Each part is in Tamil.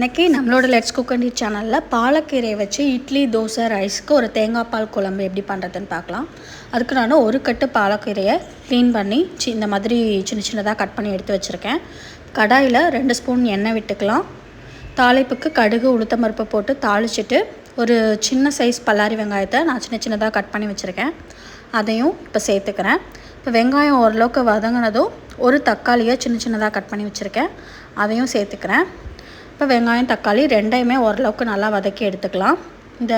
இன்றைக்கி நம்மளோட லெட்ஸ் குக் அண்ட் இட் சேனலில் பாலக்கீரை வச்சு இட்லி தோசை ரைஸ்க்கு ஒரு தேங்காய் பால் குழம்பு எப்படி பண்ணுறதுன்னு பார்க்கலாம். அதுக்கு நான் ஒரு கட்டு பாலக்கீரையை க்ளீன் பண்ணி சி இந்த மாதிரி சின்ன சின்னதாக கட் பண்ணி எடுத்து வச்சுருக்கேன். கடாயில் ரெண்டு ஸ்பூன் எண்ணெய் விட்டுக்கலாம். தாளிப்புக்கு கடுகு உளுத்தம்பருப்பு போட்டு தாளிச்சிட்டு ஒரு சின்ன சைஸ் பல்லாரி வெங்காயத்தை நான் சின்ன சின்னதாக கட் பண்ணி வச்சுருக்கேன். அதையும் இப்போ சேர்த்துக்கிறேன். இப்போ வெங்காயம் ஓரளவுக்கு வதங்கினதும் ஒரு தக்காளியை சின்ன சின்னதாக கட் பண்ணி வச்சுருக்கேன். அதையும் சேர்த்துக்கிறேன். இப்போ வெங்காயம் தக்காளி ரெண்டையுமே ஓரளவுக்கு நல்லா வதக்கி எடுத்துக்கலாம். இந்த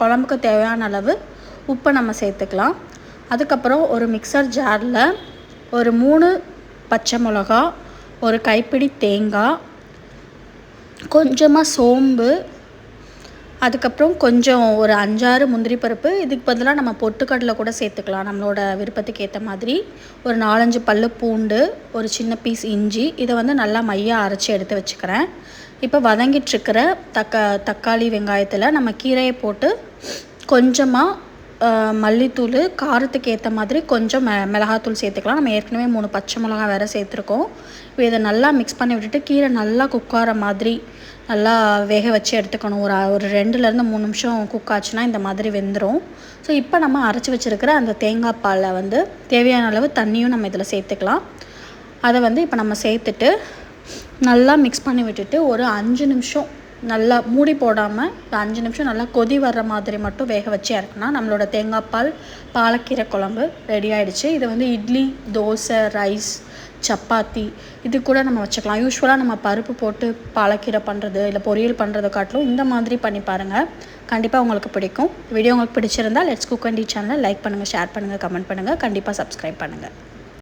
குழம்புக்கு தேவையான அளவு உப்பை நம்ம சேர்த்துக்கலாம். அதுக்கப்புறம் ஒரு மிக்சர் ஜாரில் ஒரு மூணு பச்சை மிளகா ஒரு கைப்பிடி தேங்காய் கொஞ்சமாக சோம்பு அதுக்கப்புறம் கொஞ்சம் ஒரு அஞ்சாறு முந்திரி பருப்பு இதுக்கு பதிலாக நம்ம பொட்டுக்கடலை கூட சேர்த்துக்கலாம். நம்மளோட விருப்பத்துக்கு ஏற்ற மாதிரி ஒரு நாலஞ்சு பல் பூண்டு ஒரு சின்ன பீஸ் இஞ்சி இதை வந்து நல்லா மையாக அரைச்சி எடுத்து வச்சுக்கிறேன். இப்போ வதங்கிட்டுருக்கிற தக்கா தக்காளி வெங்காயத்தில் நம்ம கீரையை போட்டு கொஞ்சமாக மல்லித்தூள் காரத்துக்கு ஏற்ற மாதிரி கொஞ்சம் மெ மிளகாத்தூள் சேர்த்துக்கலாம். நம்ம ஏற்கனவே மூணு பச்சை மிளகா வேறு சேர்த்துருக்கோம். இதை நல்லா மிக்ஸ் பண்ணி விட்டுட்டு கீரை நல்லா குக்கார மாதிரி நல்லா வேக வச்சு எடுத்துக்கணும். ஒரு ஒரு ரெண்டுலேருந்து மூணு நிமிஷம் குக் ஆச்சுன்னா இந்த மாதிரி வெந்துடும் ஸோ இப்போ நம்ம அரைச்சி வச்சுருக்கிற அந்த தேங்காய் பாலில் வந்து தேவையான அளவு தண்ணியும் நம்ம இதில் சேர்த்துக்கலாம். அதை வந்து இப்போ நம்ம சேர்த்துட்டு நல்லா மிக்ஸ் பண்ணி விட்டுட்டு ஒரு அஞ்சு நிமிஷம் நல்லா மூடி போடாமல் அஞ்சு நிமிஷம் நல்லா கொதி வர்ற மாதிரி மட்டும் வேக வச்சு இறக்குனா நம்மளோட தேங்காய் பால் பாலக்கீரை குழம்பு ரெடி ஆகிடுச்சு இதை வந்து இட்லி தோசை ரைஸ் சப்பாத்தி இது கூட நம்ம வச்சுக்கலாம். யூஸ்வலாக நம்ம பருப்பு போட்டு பாலக்கீரை பண்ணுறது இல்லை பொரியல் பண்ணுறதை காட்டிலும் இந்த மாதிரி பண்ணி பாருங்கள் கண்டிப்பாக உங்களுக்கு பிடிக்கும். வீடியோ உங்களுக்கு பிடிச்சிருந்தால் லெட்ஸ் குக் அண்ட் சேனலை லைக் பண்ணுங்கள் ஷேர் பண்ணுங்கள் கமெண்ட் பண்ணுங்கள் கண்டிப்பாக சப்ஸ்கிரைப் பண்ணுங்கள்